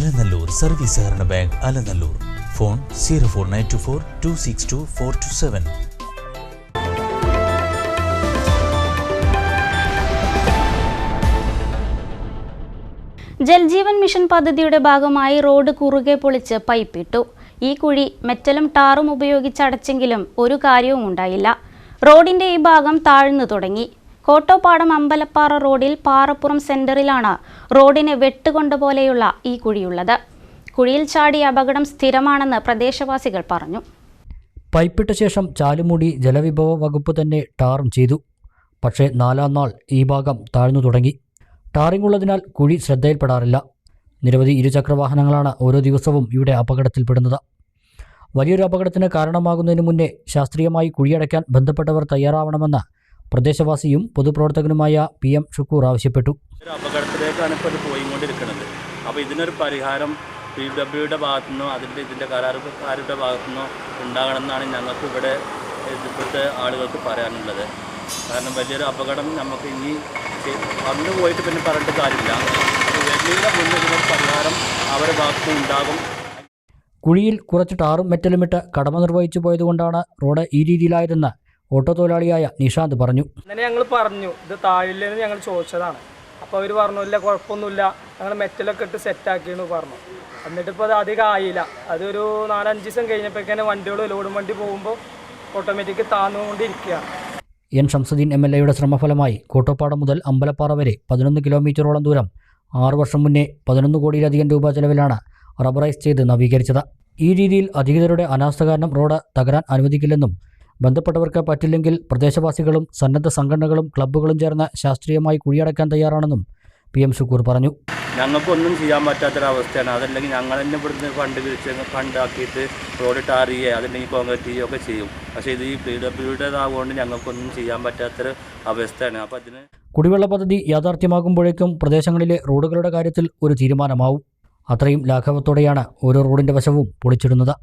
Alanallur service സഹകരണ bank Alanallur. Phone zero four nine two four two six two four two seven. Jal Jeevan mission പദ്ധതിയുടെ ഭാഗമായി road കുറുകെ പൊളിച്ച് പൈപ്പിട്ടു. ഈ കുഴി മെറ്റലും ടാറും ഉപയോഗിച്ച് അടച്ചെങ്കിലും ഒരു കാര്യവും ഉണ്ടായില്ല റോഡിന്റെ ഈ ഭാഗം താഴ്ന്നു തുടങ്ങി. കോട്ടോപ്പാടം അമ്പലപ്പാറ റോഡിൽ പാറപ്പുറം സെന്ററിലാണ് റോഡിന് വെട്ടുകൊണ്ട പോലെയുള്ള ഈ കുഴിയുള്ളത്. കുഴിയിൽ ചാടി അപകടം സ്ഥിരമാണെന്ന് പ്രദേശവാസികൾ പറഞ്ഞു. പൈപ്പിട്ട ശേഷം ചാലുമൂടി ജലവിഭവ വകുപ്പ് തന്നെ ടാറും ചെയ്തു. പക്ഷേ നാലാം നാൾ ഈ ഭാഗം താഴ്ന്നു തുടങ്ങി. ടാറിംഗ് ഉള്ളതിനാൽ കുഴി ശ്രദ്ധയിൽപ്പെടാറില്ല. നിരവധി ഇരുചക്രവാഹനങ്ങളാണ് ഓരോ ദിവസവും ഇവിടെ അപകടത്തിൽപ്പെടുന്നത്. വലിയൊരു അപകടത്തിന് കാരണമാകുന്നതിന് മുന്നേ ശാസ്ത്രീയമായി കുഴിയടയ്ക്കാൻ ബന്ധപ്പെട്ടവർ തയ്യാറാവണമെന്ന് പ്രദേശവാസിയും പൊതുപ്രവർത്തകനുമായ പി എം ഷുക്കൂർ ആവശ്യപ്പെട്ടു. ഒരു അപകടത്തിലേക്കാണ് ഇപ്പോൾ ഇത് പോയിക്കൊണ്ടിരിക്കുന്നത് അപ്പോൾ ഇതിനൊരു പരിഹാരം പി ഡബ്ല്യുടെ ഭാഗത്തു നിന്നോ അതിന്റെ ഇതിന്റെ കരാറുകാരുടെ ഭാഗത്തു നിന്നോ ഉണ്ടാകണമെന്നാണ് ഞങ്ങൾക്ക് ഇവിടെ ഇപ്പോഴത്തെ ആളുകൾക്ക് പറയാനുള്ളത്. കാരണം വലിയൊരു അപകടം നമുക്ക് ഇനി വന്നു പോയിട്ട് പിന്നെ പറഞ്ഞിട്ട് കാര്യമില്ല. വലിയൊരു വലിയ മുന്നിൽ പരിഹാരം അവരുടെ ഭാഗത്ത് ഉണ്ടാകും. കുഴിയിൽ കുറച്ച് ടാറും മെറ്റലുമിട്ട് കടമ നിർവഹിച്ചു പോയതുകൊണ്ടാണ് റോഡ് ഈ രീതിയിലായതെന്ന് ഓട്ടോ തൊഴിലാളിയായ നിഷാന്ത് പറഞ്ഞു. അങ്ങനെ ഞങ്ങൾ പറഞ്ഞു ഇത് താഴില്ലെന്ന് ഞങ്ങൾ ചോദിച്ചതാണ്. അപ്പോൾ അവർ പറഞ്ഞു ഇല്ല കുഴപ്പമൊന്നുമില്ല. ഞങ്ങൾ മെറ്റലൊക്കെ ഇട്ട് സെറ്റ് സെറ്റാക്കിയെന്ന് പറഞ്ഞു. എന്നിട്ടിപ്പോൾ അത് അധികം ആയില്ല. അതൊരു നാലഞ്ച് ദിവസം കഴിഞ്ഞപ്പോഴേക്കാണ് വണ്ടികൾ ലോഡും വണ്ടി പോകുമ്പോൾ ഓട്ടോമാറ്റിക് താന്നുകൊണ്ടിരിക്കുകയാണ്. എൻ ഷംസുദ്ദീൻ എം എൽ എയുടെ ശ്രമഫലമായി കോട്ടപ്പാടം മുതൽ അമ്പലപ്പാറ വരെ പതിനൊന്ന് കിലോമീറ്ററോളം ദൂരം ആറു വർഷം മുന്നേ പതിനൊന്ന് കോടിയിലധികം രൂപ ചെലവിലാണ് റബ്ബറൈസ് ചെയ്ത് നവീകരിച്ചത്. ഈ രീതിയിൽ അധികൃതരുടെ അനാസ്ഥ കാരണം റോഡ് തകരാൻ അനുവദിക്കില്ലെന്നും ബന്ധപ്പെട്ടവർക്ക് പറ്റില്ലെങ്കിൽ പ്രദേശവാസികളും സന്നദ്ധ സംഘടനകളും ക്ലബ്ബുകളും ചേർന്ന് ശാസ്ത്രീയമായി കുഴിയടക്കാൻ തയ്യാറാണെന്നും പി എം ഷുക്കൂർ പറഞ്ഞു. ഞങ്ങൾക്കൊന്നും ചെയ്യാൻ പറ്റാത്തൊരവസ്ഥയാണ്. അതല്ലെങ്കിൽ ഞങ്ങൾ തന്നെ ഇവിടുന്ന് ഫണ്ട് പിരിച്ച് ഫണ്ടാക്കിയിട്ട് റോഡ് ടാർ ചെയ്യുക അതല്ലെങ്കിൽ കോൺക്രീറ്റ് ചെയ്യുക ഒക്കെ ചെയ്യും. പക്ഷേ ഇത് ഈ പി ഡബ്ല്യുടേതാകൊണ്ട് ഞങ്ങൾക്കൊന്നും ചെയ്യാൻ പറ്റാത്തൊരു അവസ്ഥയാണ്. അപ്പോൾ അതിന് കുടിവെള്ള പദ്ധതി യാഥാർത്ഥ്യമാകുമ്പോഴേക്കും പ്രദേശങ്ങളിലെ റോഡുകളുടെ കാര്യത്തിൽ ഒരു തീരുമാനമാവും. അത്രയും ലാഘവത്തോടെയാണ് ഓരോ റോഡിന്റെ വശവും പൊളിച്ചിടുന്നത്.